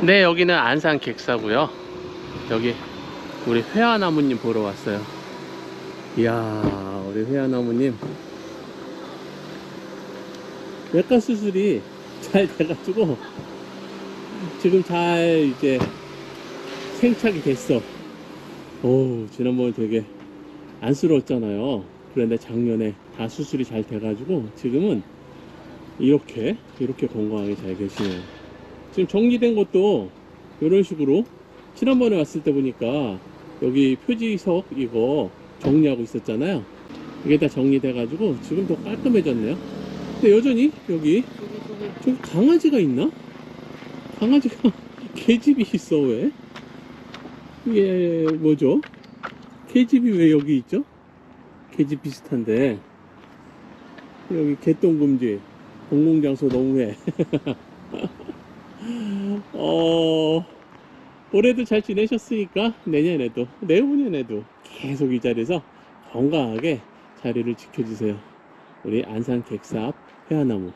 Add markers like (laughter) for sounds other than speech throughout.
네, 여기는 안산 객사고요. 여기 우리 회화나무님 보러 왔어요. 이야, 우리 회화나무님. 외과 수술이 잘 돼가지고 지금 잘 이제 생착이 됐어. 오, 지난번에 되게 안쓰러웠잖아요. 그런데 작년에 다 수술이 잘 돼가지고 지금은 이렇게 이렇게 건강하게 잘 계시네요. 지금 정리된 것도 이런 식으로 지난번에 왔을 때 보니까 여기 표지석 이거 정리하고 있었잖아요. 이게 다 정리돼 가지고 지금 더 깔끔해졌네요. 근데 여전히 여기 저기 강아지가 있나? 강아지가 (laughs) 개집이 있어 왜? 이게 뭐죠? 개집이 왜 여기 있죠? 개집 비슷한데 여기 개똥 금지 공공장소 너무해 (laughs) (gasps) 어 올해도 잘 지내셨으니까 내년에도 내후년에도 계속 이 자리에서 건강하게 자리를 지켜주세요 우리 안산 객사 앞 회화나무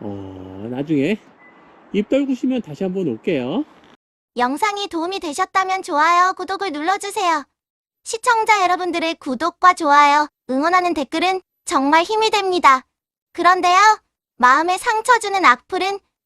어 나중에 입 떨구시면 다시 한번 올게요 영상이 도움이 되셨다면 좋아요, 구독을 눌러주세요. 시청자 여러분들의 구독과 좋아요, 응원하는 댓글은 정말 힘이 됩니다. 그런데요, 마음에 상처 주는 악플은